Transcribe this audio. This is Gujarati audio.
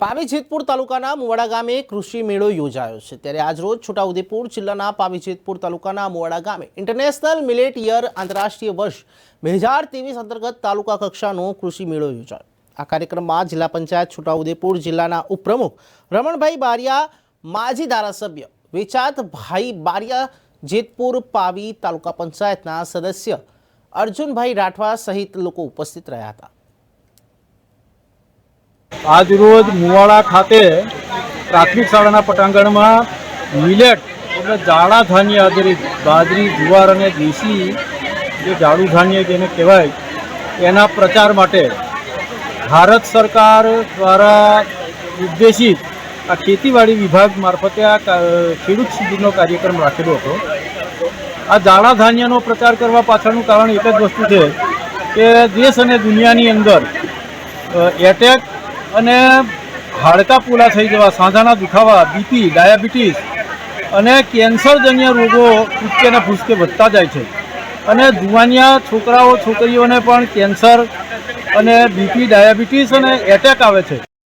પાવી જેતપુર તાલુકાના મુવાડા ગામે કૃષિ મેળો યોજાયો છે. ત્યારે આજરોજ છોટાઉદેપુર જિલ્લાના પાવી જેતપુર તાલુકાના મુવાડા ગામે ઇન્ટરનેશનલ મિલેટ યર આંતરરાષ્ટ્રીય વર્ષ બે હજાર ત્રેવીસ અંતર્ગત તાલુકા કક્ષાનો કૃષિ મેળો યોજાયો. આ કાર્યક્રમમાં જિલ્લા પંચાયત છોટાઉદેપુર જિલ્લાના ઉપપ્રમુખ રમણભાઈ બારિયા, માજી ધારાસભ્ય વેચાતભાઈ બારિયા, જેતપુર પાવી તાલુકા પંચાયતના સદસ્ય અર્જુનભાઈ રાઠવા સહિત લોકો ઉપસ્થિત રહ્યા હતા. આજરોજ મુવાડા ખાતે પ્રાથમિક શાળાના પટાંગણમાં મિલેટ એટલે જાડા ધાન્ય આધારિત બાજરી, જુવાર અને દેશી જે જાડું ધાન્ય જેને કહેવાય, એના પ્રચાર માટે ભારત સરકાર દ્વારા ઉદ્દેશિત આ ખેતીવાડી વિભાગ મારફતે આ ખેડૂત શિબિરનો કાર્યક્રમ રાખેલો હતો. આ જાડા ધાન્યનો પ્રચાર કરવા પાછળનું કારણ એક જ વસ્તુ છે કે દેશ અને દુનિયાની અંદર એટેક અને હાડકા પૂલા થઈ જવા, સાંધાના દુખાવા બીપી ડાયાબિટીસ અને કેન્સરજન્ય રોગો કૂદકે ને ફૂસકે વધતા જાય છે. અને જુવાનિયા છોકરાઓ, છોકરીઓને પણ કેન્સર અને બીપી ડાયાબિટીસ અને એટેક આવે છે.